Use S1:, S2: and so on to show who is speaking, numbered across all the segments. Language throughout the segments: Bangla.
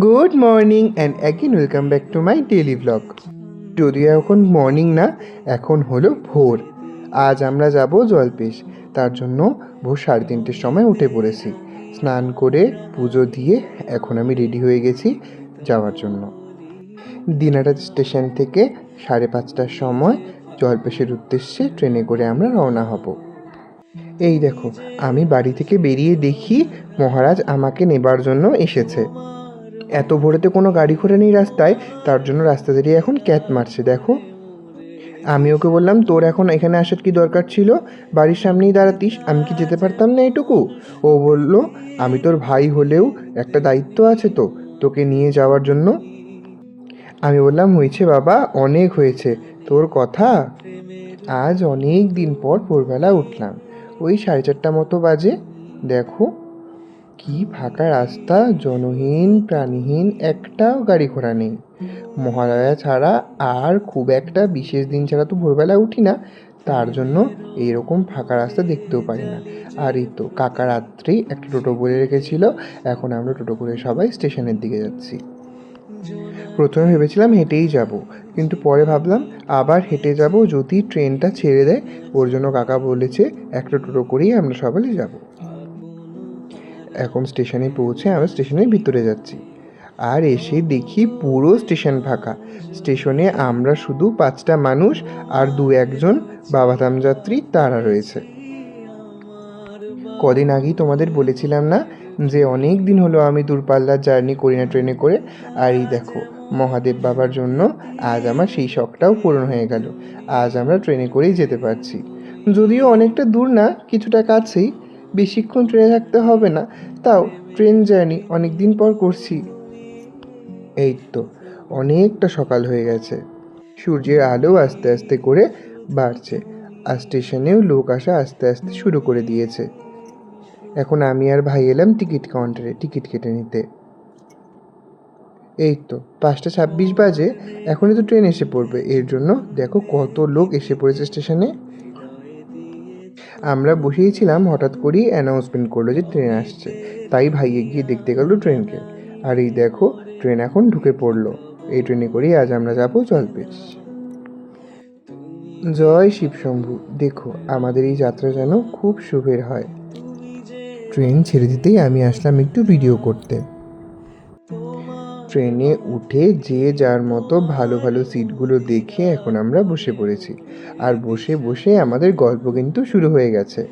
S1: Good morning and again welcome back to my daily blog যদিও এখন মর্নিং না, এখন হলো ভোর। আজ আমরা যাব জলপেশ। তার জন্য ভোর সাড়ে তিনটের সময় উঠে পড়েছি। স্নান করে পুজো দিয়ে এখন আমি রেডি হয়ে গেছি যাওয়ার জন্য। দিনাটা স্টেশন থেকে সাড়ে পাঁচটার সময় জলপেশের উদ্দেশ্যে ট্রেনে করে আমরা রওনা হব। এই দেখো, আমি বাড়ি থেকে বেরিয়ে দেখি মহারাজ আমাকে নেবার জন্য এসেছে। এত ভোরেতে কোনো গাড়ি ঘোড়া নেই রাস্তায়, তার জন্য রাস্তা দাঁড়িয়ে এখন ক্যাত মারছে, দেখো। আমি ওকে বললাম, তোর এখন এখানে আসার কি দরকার ছিল? বাড়ির সামনেই দাঁড়াতিস, আমি কি যেতে পারতাম না এটুকু? ও বলল, আমি তোর ভাই হলেও একটা দায়িত্ব আছে তো, তোকে নিয়ে যাওয়ার জন্য। আমি বললাম, হয়েছে বাবা, অনেক হয়েছে। তোর কথা? আজ অনেক দিন পর ভোরবেলা উঠলাম। ওই সাড়ে চারটা মতো বাজে, দেখো। কি ফাঁকা রাস্তা, জনহীন, প্রাণীহীন, একটাও গাড়ি ঘোড়া নেই। মহালয়া ছাড়া আর খুব একটা বিশেষ দিন ছাড়া তো ভোরবেলা উঠি না, তার জন্য এইরকম ফাঁকা রাস্তা দেখতেও পারি না। আর এই তো কাকা রাত্রি, একটা টোটো বলে রেখেছিল, এখন আমরা টোটো করে সবাই স্টেশনের দিকে যাচ্ছি। প্রথমে ভেবেছিলাম হেঁটেই যাব, কিন্তু পরে ভাবলাম আবার হেঁটে যাব যদি ট্রেনটা ছেড়ে দেয়, ওর জন্য কাকা বলেছে একটা টোটো করেই আমরা সবাই যাব। এখন স্টেশনে পৌঁছে আমরা স্টেশনের ভিতরে যাচ্ছি। আর এসে দেখি পুরো স্টেশন ফাঁকা। স্টেশনে আমরা শুধু পাঁচটা মানুষ আর দু একজন বাবাধাম যাত্রী তারা রয়েছে। কদিন আগেই তোমাদের বলেছিলাম না যে অনেক দিন হলো আমি দূরপাল্লার জার্নি করি না ট্রেনে করে? আর এই দেখো, মহাদেব বাবার জন্য আজ আমার সেই শখটাও পূরণ হয়ে গেল। আজ আমরা ট্রেনে করেই যেতে পারছি। যদিও অনেকটা দূর না, কিছুটা কাছেই। বেশিক্ষণ ট্রেনে থাকতে হবে না, তাও ট্রেন জার্নি অনেক দিন পর করছি। এই তো, অনেকটা সকাল হয়ে গেছে। সূর্যের আলো আস্তে আস্তে করে বাড়ছে, আর স্টেশনেও লোক আসা আস্তে আস্তে শুরু করে দিয়েছে। এখন আমি আর ভাই এলাম টিকিট কাউন্টারে, টিকিট কেটে নিতে। এই তো, পাঁচটা ছাব্বিশ বাজে, এখনই তো ট্রেন এসে পড়বে। এর জন্য দেখো কত লোক এসে পড়েছে স্টেশনে। আমরা বসেই ছিলাম হঠাৎ করেই অ্যানাউন্সমেন্ট করল যে ট্রেন আসছে। তাই ভাইয়ে গিয়ে দেখতে গেল ট্রেনকে। আর এই দেখো, ট্রেন এখন ঢুকে পড়ল। এই ট্রেনে করেই আজ আমরা যাব জলপেশ। জয় শিবশম্ভু। দেখো, আমাদের এই যাত্রা যেন খুব শুভের হয়। ট্রেন ছেড়ে দিতেই আমি আসলাম একটু ভিডিও করতে। ট্রেনে উঠে যে যার মতো ভালো ভালো সিটগুলো দেখে এখন আমরা বসে পড়েছি। আর বসে বসে আমাদের গল্প কিন্তু শুরু হয়ে গেছে।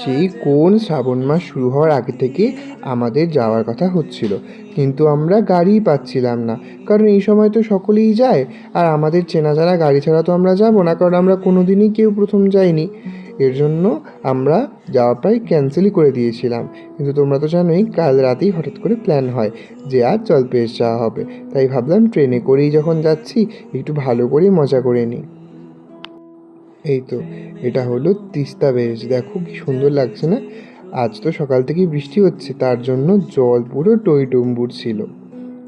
S1: সেই কোন শ্রাবণ মাস শুরু হওয়ার আগে থেকে আমাদের যাওয়ার কথা হচ্ছিল। কিন্তু আমরা গাড়িই পাচ্ছিলাম না, কারণ এই সময় তো সকলেই যায়। আর আমাদের চেনা জানা গাড়ি ছাড়া তো আমরা যাব না, কারণ আমরা কোনো দিনই কেউ প্রথম যাইনি। এর জন্য আমরা যাওয়া প্রায় ক্যান্সেলই করে দিয়েছিলাম। কিন্তু তোমরা তো জানোই, কাল রাতেই হঠাৎ করে প্ল্যান হয় যে আজ জলপেশ যাওয়া হবে। তাই ভাবলাম ট্রেনে করেই যখন যাচ্ছি, একটু ভালো করে মজা করে নিই। এই তো, এটা হলো তিস্তা ব্যারেজ দেখো কি সুন্দর লাগছে না? আজ তো সকাল থেকেই বৃষ্টি হচ্ছে, তার জন্য জল পুরো টই টম্বুর ছিল।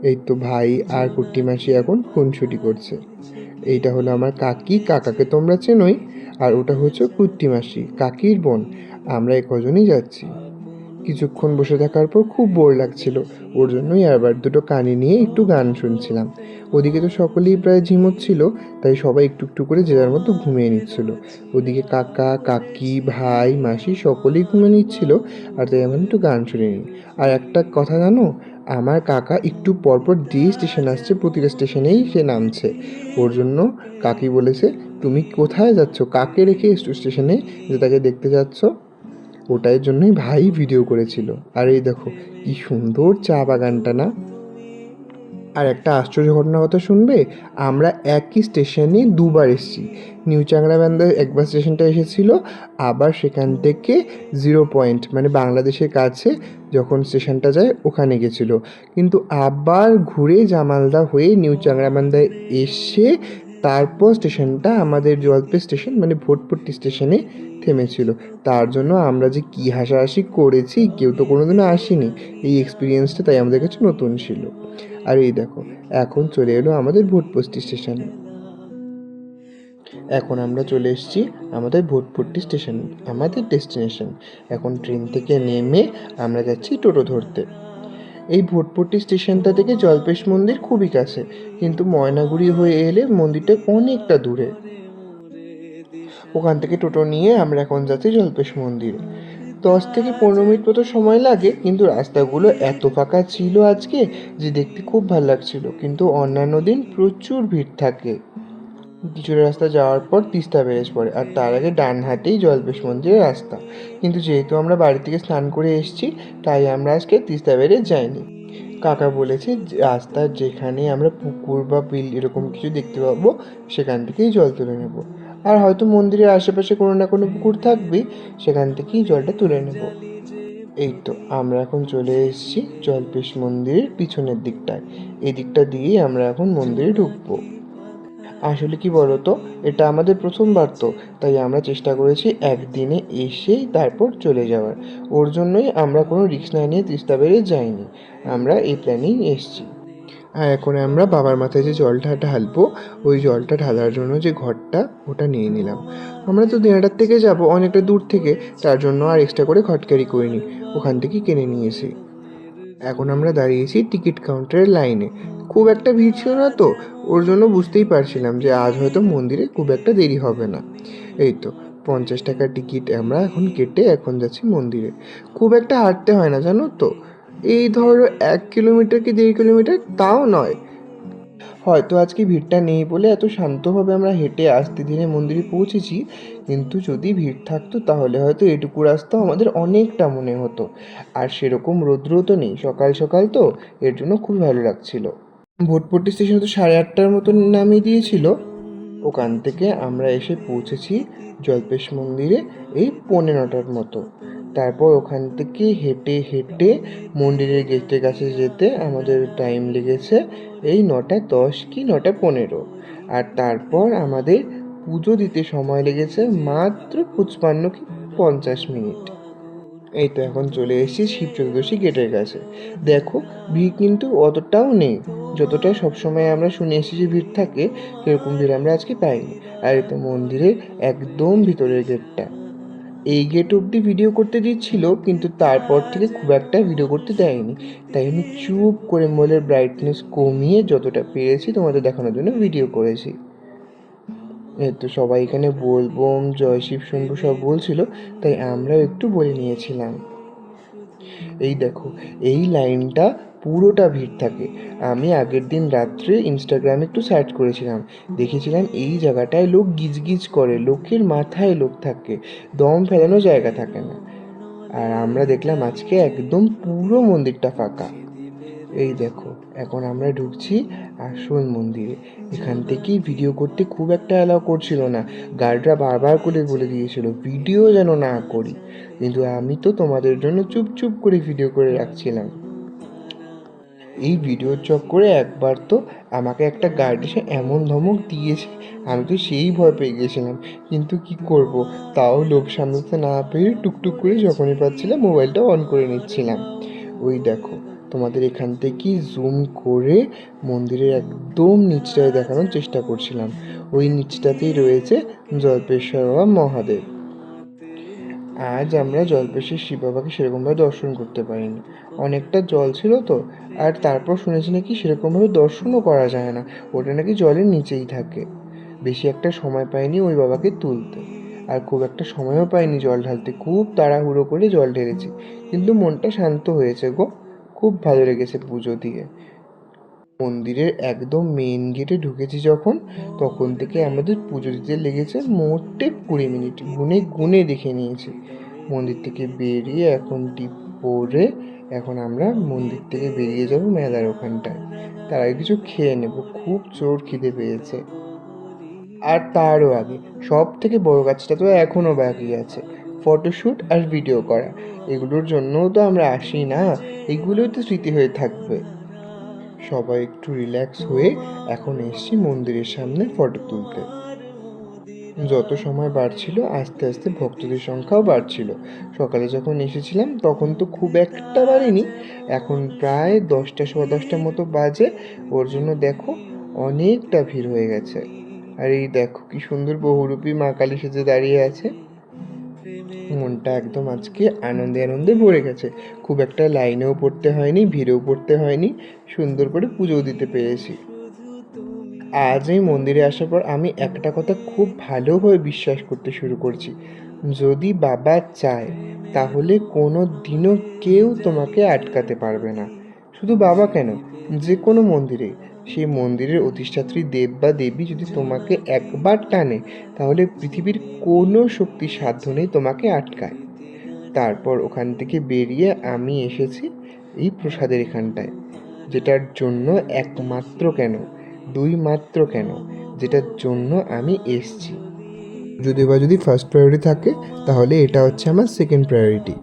S1: এই তো ভাই আর কুট্টি মাসি এখন খুনসুটি করছে। এইটা হলো আমার কাকি, কাকাকে তোমরা চেনোই, আর ওটা হচ্ছে কুট্টি মাসি, কাকির বোন। আমরা এই কজনই যাচ্ছি। কিছুক্ষণ বসে থাকার পর খুব বোর লাগছিল। ওর জন্যই আবার দুটো কানে নিয়ে একটু গান শুনছিলাম। ওদিকে তো সকলেই প্রায় ঝিমোচ্ছিল তাই সবাই একটু একটু করে যে যার মতো ঘুমিয়ে নিচ্ছিল। ওদিকে কাকা, কাকি, ভাই, মাসি সকলেই ঘুমিয়ে নিচ্ছিল, আর তাই আমি একটু গান শুনে নিই আর একটা কথা জানো আমার কাকা একটু পরপর যে স্টেশন আসছে, প্রতিটা স্টেশনেই সে নামছে। ওর জন্য কাকি বলেছে, তুমি কোথায় যাচ্ছ? কাকে রেখে স্টেশনে যে তাকে দেখতে যাচ্ছ? ওটার জন্যই ভাই ভিডিও করেছিল। আর এই দেখো, কি সুন্দর চা বাগানটা না? আর একটা আশ্চর্য ঘটনার কথা শুনবে? আমরা একই স্টেশনে দুবার এসেছি। নিউ চাংরাবান্ধা একবার স্টেশনটা এসেছিল, আবার সেখান থেকে জিরো পয়েন্ট মানে বাংলাদেশের কাছে যখন স্টেশনটা যায়, ওখানে গেছিল। কিন্তু আবার ঘুরে জামালদা হয়ে নিউ চাংরাবান্ধায় এসে তারপর স্টেশনটা আমাদের জলপে স্টেশন মানে ভোটপট্টি স্টেশনে থেমেছিল। তার জন্য আমরা যে কী হাসাহাসি করেছি, কেউ তো কোনোদিনও আসেনি। এই এক্সপিরিয়েন্সটা তাই আমাদের কাছে নতুন ছিল। আর এই দেখো, এখন চলে এলো আমাদের ভোটপট্টি স্টেশনে। এখন আমরা চলে এসেছি আমাদের ভোটপট্টি স্টেশন, আমাদের ডেস্টিনেশন। এখন ট্রেন থেকে নেমে আমরা যাচ্ছি টোটো ধরতে। এই ভোটপট্টি স্টেশনটা থেকে জলপেশ মন্দির খুবই কাছে, কিন্তু ময়নাগুড়ি হয়ে এলে মন্দিরটা অনেকটা দূরে। ওখান থেকে টোটো নিয়ে আমরা এখন যাচ্ছি জলপেশ মন্দিরে। দশ থেকে পনেরো মিনিট মতো সময় লাগে, কিন্তু রাস্তাগুলো এত ফাঁকা ছিল আজকে যে দেখতে খুব ভালো লাগছিল। কিন্তু অন্যান্য দিন প্রচুর ভিড় থাকে। কিছুটা রাস্তা যাওয়ার পর তিস্তা ব্যারেজ পড়ে, আর তার আগে ডান হাতেই জলপেশ মন্দিরের রাস্তা। কিন্তু যেহেতু আমরা বাড়ি থেকে স্নান করে এসেছি, তাই আমরা আজকে তিস্তা ব্যারেজ যাইনি। কাকা বলেছে রাস্তার যেখানে আমরা পুকুর বা বিল এরকম কিছু দেখতে পাবো, সেখান থেকেই জল তুলে নেব। আর হয়তো মন্দিরের আশেপাশে কোনো না কোনো পুকুর থাকবেই সেখান থেকেই জলটা তুলে নেব। এই তো, আমরা এখন চলে এসেছি জলপেশ মন্দিরের পিছনের দিকটায়। এই দিকটা দিয়েই আমরা এখন মন্দিরে ঢুকবো। আসলে কি বলতো, এটা আমাদের প্রথমবার তো, তাই আমরা চেষ্টা করেছি একদিনে এসেই তারপর চলে যাওয়ার। ওর জন্যই আমরা কোনো রিস্ক না নিয়ে তিস্তা বেড়ে যাইনি। আমরা এই প্ল্যানেই এসেছি। আর এখন আমরা বাবার মাথায় যে জলটা ঢালবো, ওই জলটা ঢালার জন্য যে ঘরটা, ওটা নিয়ে নিলাম। আমরা তো দিনাটার থেকে যাব, অনেকটা দূর থেকে, তার জন্য আর এক্সট্রা করে ঘট ক্যারি করিনি। ওখান থেকে কিনে নিয়েছি এখন আমরা দাঁড়িয়েছি টিকিট কাউন্টারের লাইনে খুব একটা ভিড় ছিল না তো, ওর জন্য বুঝতেই পারছিলাম যে আজ হয়তো মন্দিরে খুব একটা দেরি হবে না। এই তো, পঞ্চাশ টাকার টিকিট আমরা এখন কেটে এখন যাচ্ছি মন্দিরে। খুব একটা হাঁটতে হয় না, জানো তো? এই ধরো এক কিলোমিটার কি দেড় কিলোমিটার? তাও নয়। হয়তো আজকে ভিড়টা নেই বলে এত শান্তভাবে আমরা হেঁটে আসতে দিনে মন্দিরে পৌঁছেছি। কিন্তু যদি ভিড় থাকতো তাহলে হয়তো এটুকু রাস্তা আমাদের অনেকটা মনে হতো। আর সেরকম রৌদ্রও তো নেই। সকাল সকাল তো। এর জন্য খুব ভালো লাগছিল। ভোটপট্টি স্টেশন তো সাড়ে আটটার মতো নামিয়ে দিয়েছিল। ওখান থেকে আমরা এসে পৌঁছেছি জলপেশ মন্দিরে এই পৌনে নটার মতো। তারপর ওখান থেকে হেঁটে হেঁটে মন্দিরের গেটের কাছে যেতে আমাদের টাইম লেগেছে এই নটা দশ কি নটা পনেরো। আর তারপর আমাদের পুজো দিতে সময় লেগেছে মাত্র পঁচপান্ন কি পঞ্চাশ মিনিট। এই তো এখন চলে এসেছি শিব চতুর্দশী গেটের কাছে। দেখো, ভিড় কিন্তু অতটাও নেই। যতটা সবসময় আমরা শুনে এসেছি ভিড় থাকে, সেরকম ভিড় আমরা আজকে পাইনি। আর এই তো মন্দিরের একদম ভিতরের গেটটা। এই গেট অবধি ভিডিও করতে দিচ্ছিল, কিন্তু তারপর থেকে খুব একটা ভিডিও করতে দেয়নি। তাই আমি চুপ করে মোবাইলের ব্রাইটনেস কমিয়ে যতটা পেরেছি তোমাদের দেখানোর জন্য ভিডিও করেছি। তো সবাই এখানে বলবম জয় শিব, শম্ভু সব বলছিল, তাই আমরাও একটু বলে নিয়েছিলাম। এই দেখো, এই লাইনটা পুরোটা ভিড় থাকে। আমি আগের দিন রাত্রে ইনস্টাগ্রামে একটু সার্চ করেছিলাম। দেখেছিলাম এই জায়গাটায় লোক গিজগিজ করে, লোকের মাথায় লোক থাকে, দম ফেলানো জায়গা থাকে না। আর আমরা দেখলাম আজকে একদম পুরো মন্দিরটা ফাঁকা। এই দেখো, এখন আমরা ঢুকছি আসল মন্দিরে। এখান থেকেই ভিডিও করতে খুব একটা অ্যালাউ করছিল না। গার্ডরা বারবার করে বলে দিয়েছিল ভিডিও যেন না করি। কিন্তু আমি তো তোমাদের জন্য চুপ চুপ করে ভিডিও করে রাখছিলাম। এই ভিডিওর চক্করে একবার তো আমাকে একটা গার্ড এসে এমন ধমক দিয়েছে। আমি তো সেই ভয় পেয়ে গেছিলাম। কিন্তু কি করব? তাও লোভ সামলাতে না পেরে টুকটুক করে যখনই পাচ্ছিলাম মোবাইলটা অন করে নিচ্ছিলাম। ওই দেখো, তোমাদের এখান থেকে জুম করে মন্দিরের একদম নিচটায় দেখানোর চেষ্টা করছিলাম। ওই নিচটাতেই রয়েছে জলপেশ্বর মহাদেব। আজ আমরা জলপেশের শিব বাবাকে সেরকমভাবে দর্শন করতে পারিনি। অনেকটা জল ছিল তো, আর তারপর শুনেছি নাকি সেরকমভাবে দর্শনও করা যায় না, ওটা নাকি জলের নিচেই থাকে। বেশি একটা সময় পাইনি ওই বাবাকে তুলতে, আর খুব একটা সময়ও পাইনি জল ঢালতে, খুব তাড়াহুড়ো করে জল ঢেলেছি। কিন্তু মনটা শান্ত হয়েছে গো, খুব ভালো লেগেছে পুজো দিয়ে। মন্দিরের একদম মেন গেটে ঢুকেছি যখন তখন থেকে আমাদের পুজো দিতে লেগেছে মোটে কুড়ি মিনিট গুনে গুনে দেখে নিয়েছি। মন্দির থেকে বেরিয়ে এখন টিপ পরে এখন আমরা মন্দির থেকে বেরিয়ে যাব মেলার ওখানটায়। তার আগে কিছু খেয়ে নেব খুব জোর খিদে পেয়েছে। আর তারও আগে সব থেকে বড় কাজটা তো এখনও বাকি আছে ফটোশ্যুট আর ভিডিও করা। এগুলোর জন্যও তো আমরা আসি না এগুলোই তো স্মৃতি হয়ে থাকবে। সবাই একটু রিল্যাক্স হয়ে এখন এসছি মন্দিরের সামনে ফটো তুলতে। যত সময় বাড়ছিল, আস্তে আস্তে ভক্তদের সংখ্যাও বাড়ছিল। সকালে যখন এসেছিলাম, তখন তো খুব একটা বাড়েনি। এখন প্রায় দশটা, সোয়া দশটার মতো বাজে। ওর জন্য দেখো, অনেকটা ভিড় হয়ে গেছে। আর এই দেখো, কি সুন্দর বহুরূপী মা কালী সেজে দাঁড়িয়ে আছে। মনটা একদম আজকে আনন্দে আনন্দে ভরে গেছে। খুব একটা লাইনেও পড়তে হয়নি, ভিড়েও পড়তে হয়নি, সুন্দর করে পুজোও দিতে পেরেছি। আজ এই মন্দিরে আসার পর আমি একটা কথা খুব ভালোভাবে বিশ্বাস করতে শুরু করছি। যদি বাবা চায়, তাহলে কোনো দিনও কেউ তোমাকে আটকাতে পারবে না। শুধু বাবা কেন? যে কোনো মন্দিরে, সেই মন্দিরের অধিষ্ঠাত্রী দেব বা দেবী যদি তোমাকে একবার টানে, তাহলে পৃথিবীর কোনো শক্তি সাধ্য নেই তোমাকে আটকায়। তারপর ওখান থেকে বেরিয়ে আমি এসেছি এই প্রসাদের এখানটায়, যেটার জন্য একমাত্র কেন, দুই মাত্র কেন, যেটার জন্য আমি এসছি। যদি বা যদি ফার্স্ট প্রায়োরিটি থাকে, তাহলে এটা হচ্ছে আমার সেকেন্ড প্রায়োরিটি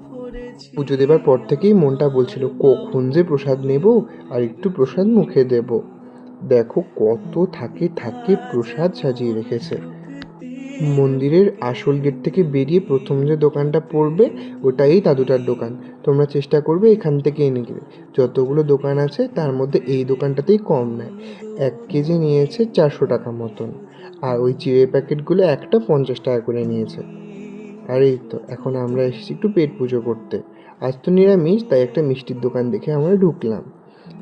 S1: পুজো দেবার পর থেকেই মনটা বলছিল, কখন যে প্রসাদ নেব আর একটু প্রসাদ মুখে দেব। দেখো কত থাকে থাকে প্রসাদ সাজিয়ে রেখেছে। মন্দিরের আসল গেট থেকে বেরিয়ে প্রথম যে দোকানটা পড়বে, ওটাই দাদুটার দোকান। তোমরা চেষ্টা করবে এখান থেকে এনে নেবে যতগুলো দোকান আছে, তার মধ্যে এই দোকানটাতেই কম নেয়। এক কেজি নিয়েছে চারশো টাকা মতন। আর ওই চিড়ে প্যাকেটগুলো একটা পঞ্চাশ টাকা করে নিয়েছে। আর এই তো এখন আমরা এসেছি একটু পেট পুজো করতে। আজ তো নিরামিষ, তাই একটা মিষ্টির দোকান দেখে আমরা ঢুকলাম।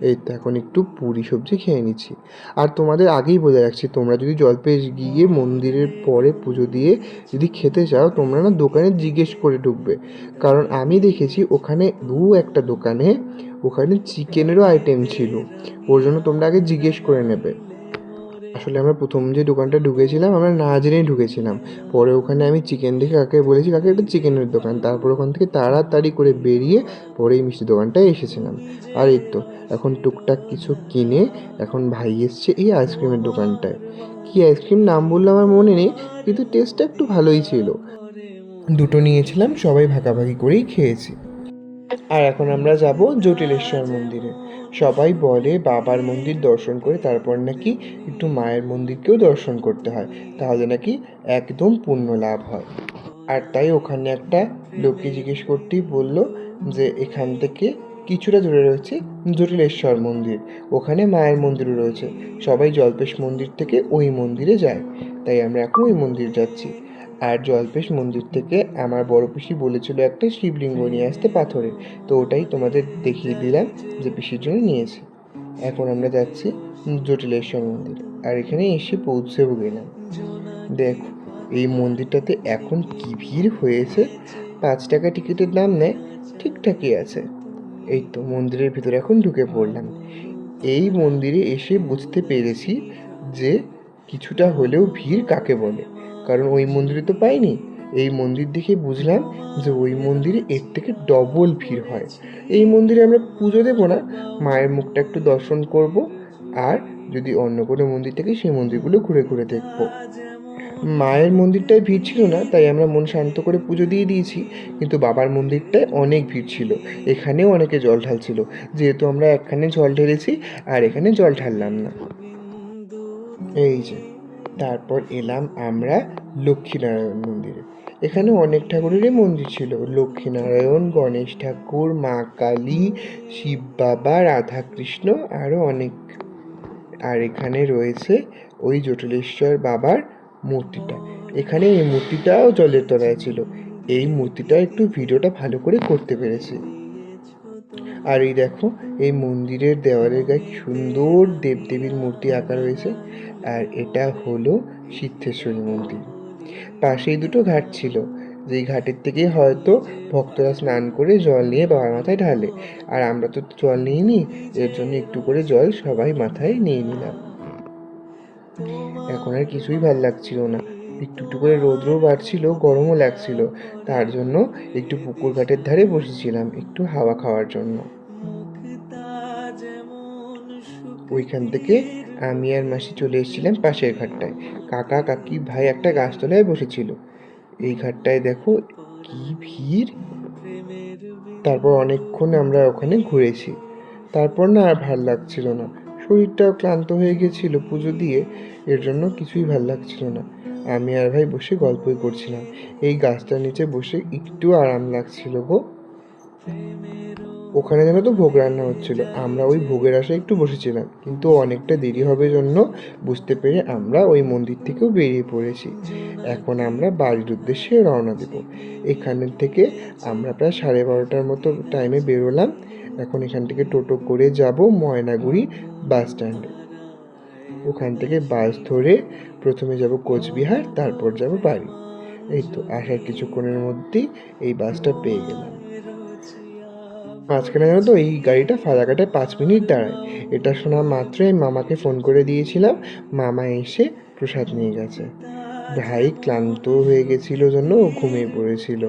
S1: এই তো এখন একটু পুরি সবজি খেয়ে নিচ্ছি। আর তোমাদের আগেই বলে রাখছি, তোমরা যদি জলপেশ গিয়ে মন্দিরের পরে পুজো দিয়ে যদি খেতে চাও, তোমরা না দোকানে জিজ্ঞেস করে ঢুকবে। কারণ আমি দেখেছি ওখানে দু একটা দোকানে ওখানে চিকেনেরও আইটেম ছিল। ওর জন্য তোমরা আগে জিজ্ঞেস করে নেবে। আসলে আমরা প্রথম যে দোকানটা ঢুকেছিলাম, আমরা না জেনেই ঢুকেছিলাম। পরে ওখানে আমি চিকেন দেখে কাকে বলেছি, কাকে একটা চিকেনের দোকান। তারপর ওখান থেকে তাড়াতাড়ি করে বেরিয়ে পরে এই মিষ্টি দোকানটায় এসেছিলাম। আর এই তো, এখন টুকটাক কিছু কিনে এখন ভাই এসছে এই আইসক্রিমের দোকানটায়। কি আইসক্রিম নাম বললে আমার মনে নেই, কিন্তু টেস্টটা একটু ভালোই ছিল। দুটো নিয়েছিলাম, সবাই ভাগাভাগি করেই খেয়েছি। আর এখন আমরা যাব জটিলেশ্বর মন্দিরে। সবাই বলে বাবার মন্দির দর্শন করে তারপর নাকি একটু মায়ের মন্দিরকেও দর্শন করতে হয়, তাহলে নাকি একদম পুণ্য লাভ হয়। আর তাই ওখানে একটা লোককে জিজ্ঞেস করতেই বলল যে এখান থেকে কিছুটা দূরে রয়েছে জটিলেশ্বর মন্দির, ওখানে মায়ের মন্দিরও রয়েছে। সবাই জল্পেশ মন্দির থেকে ওই মন্দিরে যায়, তাই আমরা এখন ওই মন্দির যাচ্ছি। আর জল্পেশ মন্দির থেকে আমার বড় পিসি বলেছিল একটা শিবলিঙ্গ নিয়ে আসতে পাথরের। তো ওটাই তোমাদের দেখিয়ে দিলাম যে পিসির জন্য নিয়েছে। এখন আমরা যাচ্ছি জটিলেশ্বর মন্দির। আর এখানে এসে পৌঁছেও গেলাম। দেখো, এই মন্দিরটাতে এখন কি ভিড় হয়েছে? পাঁচ টাকা টিকিটের দাম নেয়, ঠিকঠাকই আছে। এই তো মন্দিরের ভিতরে এখন ঢুকে পড়লাম। এই মন্দিরে এসে বুঝতে পেরেছি যে কিছুটা হলেও ভিড় কাকে বলে। কারণ ওই মন্দিরে তো পাইনি। এই মন্দির দেখে বুঝলাম যে ওই মন্দিরে এর থেকে ডবল ভিড় হয়। এই মন্দিরে আমরা পুজো দেবো না, মায়ের মুখটা একটু দর্শন করব আর যদি অন্য কোনো মন্দির থেকে সেই মন্দিরগুলো ঘুরে ঘুরে দেখব। মায়ের মন্দিরটায় ভিড় ছিল না, তাই আমরা মন শান্ত করে পুজো দিয়ে দিয়েছি, কিন্তু বাবার মন্দিরটায় অনেক ভিড় ছিল। এখানেও অনেকে জল ঢালছিল, যেহেতু আমরা এখানে জল ঢেলেছি আর এখানে জল ঢাললাম না। এই যে, তারপর এলাম আমরা লক্ষ্মীনারায়ণ মন্দিরে। এখানে অনেক ঠাকুরেরই মন্দির ছিল। লক্ষ্মীনারায়ণ, গণেশ ঠাকুর, মা কালী, শিব বাবা, রাধাকৃষ্ণ আরও অনেক। আর এখানে রয়েছে ওই জটিলেশ্বর বাবার মূর্তিটা। এখানে এই মূর্তিটাও জলের তলায় ছিল। এই মূর্তিটা একটু ভিডিওটা ভালো করে করতে পেরেছি। আর এই দেখো, এই মন্দিরের দেওয়ালের গায়ে সুন্দর দেবদেবীর মূর্তি আঁকা রয়েছে। আর এটা হলো সিদ্ধেশ্বরী মন্দির। পাশেই দুটো ঘাট ছিল। যেই ঘাটের থেকে হয়তো ভক্তরা স্নান করে জল নিয়ে বাবার মাথায় ঢালে। আর আমরা তো জল নিয়ে নিই এর জন্য একটু করে জল সবাই মাথায় নিয়ে নিলাম। এখন আর কিছুই ভালো লাগছিল না। একটু একটু করে রৌদ্রও বাড়ছিল, গরমও লাগছিল। তার জন্য একটু পুকুর ঘাটের ধারে বসেছিলাম, একটু হাওয়া খাওয়ার জন্য। ওইখান থেকে আমি আর মাসি চলে এসেছিলাম পাশের ঘাটটায়। কাকা, কাকি, ভাই একটা গাছতলায় বসেছিল। এই ঘাটটায় দেখো কি ভিড়। তারপর অনেকক্ষণ আমরা ওখানে ঘুরেছি। তারপর না আর ভালো লাগছিল না। শরীরটাও ক্লান্ত হয়ে গেছিল পুজো দিয়ে, এর জন্য কিছুই ভালো লাগছিল না। আমি আর ভাই বসে গল্পই করছিলাম। এই গাছটার নিচে বসে একটু আরাম লাগছিল গো। ওখানে যেন তো ভোগ রান্না হচ্ছিল। আমরা ওই ভোগের আশায় একটু বসেছিলাম, কিন্তু অনেকটা দেরি হবে জন্য বুঝতে পেরে আমরা ওই মন্দির থেকেও বেরিয়ে পড়েছি। এখন আমরা বাড়ির উদ্দেশ্যে রওনা দেব। এখান থেকে আমরা প্রায় সাড়ে বারোটার মতো টাইমে বেরোলাম। এখন এখান থেকে টোটো করে যাব ময়নাগুড়ি বাস স্ট্যান্ডে ওখান থেকে বাস ধরে প্রথমে যাব কোচবিহার, তারপর যাব বাড়ি। এই তো আসার কিছুক্ষণের মধ্যেই এই বাসটা পেয়ে গেলাম। মাঝখানে জানো তো, এই গাড়িটা ফালাকাটায় পাঁচ মিনিট দাঁড়ায়। এটা শোনা মাত্রই মামাকে ফোন করে দিয়েছিলাম। মামা এসে প্রসাদ নিয়ে গেছে। ভাই ক্লান্ত হয়ে গেছিল জন্য ও ঘুমিয়ে পড়েছিল।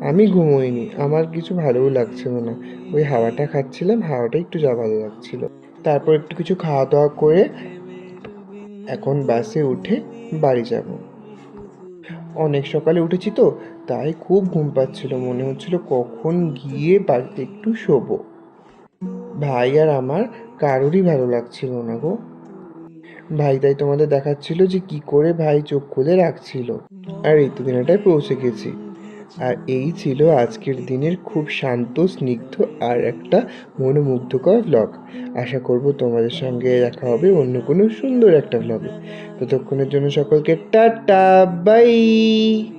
S1: আমি ঘুমোইনি, আমার কিছু ভালোও লাগছিল না। ওই হাওয়াটা খাচ্ছিলাম, হাওয়াটা একটু যা ভালো লাগছিল। তারপর একটু কিছু খাওয়া দাওয়া করে এখন বাসে উঠে বাড়ি যাব। অনেক সকালে উঠেছি তো তাই খুব ঘুম পাচ্ছিল, মনে হচ্ছিল কখন গিয়ে বাড়িতে একটু শোবো। ভাই আর আমার কারোরই ভালো লাগছিল না গো। ভাই তাই তোমাদের দেখাচ্ছিল যে কি করে ভাই চোখ খুলে রাখছিল। আর এই তো দিনটায় পৌঁছে গেছি। আর এই ছিল আজকের দিনের খুব শান্ত, স্নিগ্ধ আর একটা মনোমুগ্ধকর ব্লগ আশা করব তোমাদের সঙ্গে দেখা হবে অন্য কোনো সুন্দর একটা ব্লগে ততক্ষণের জন্য সকলকে টাটা, বাই!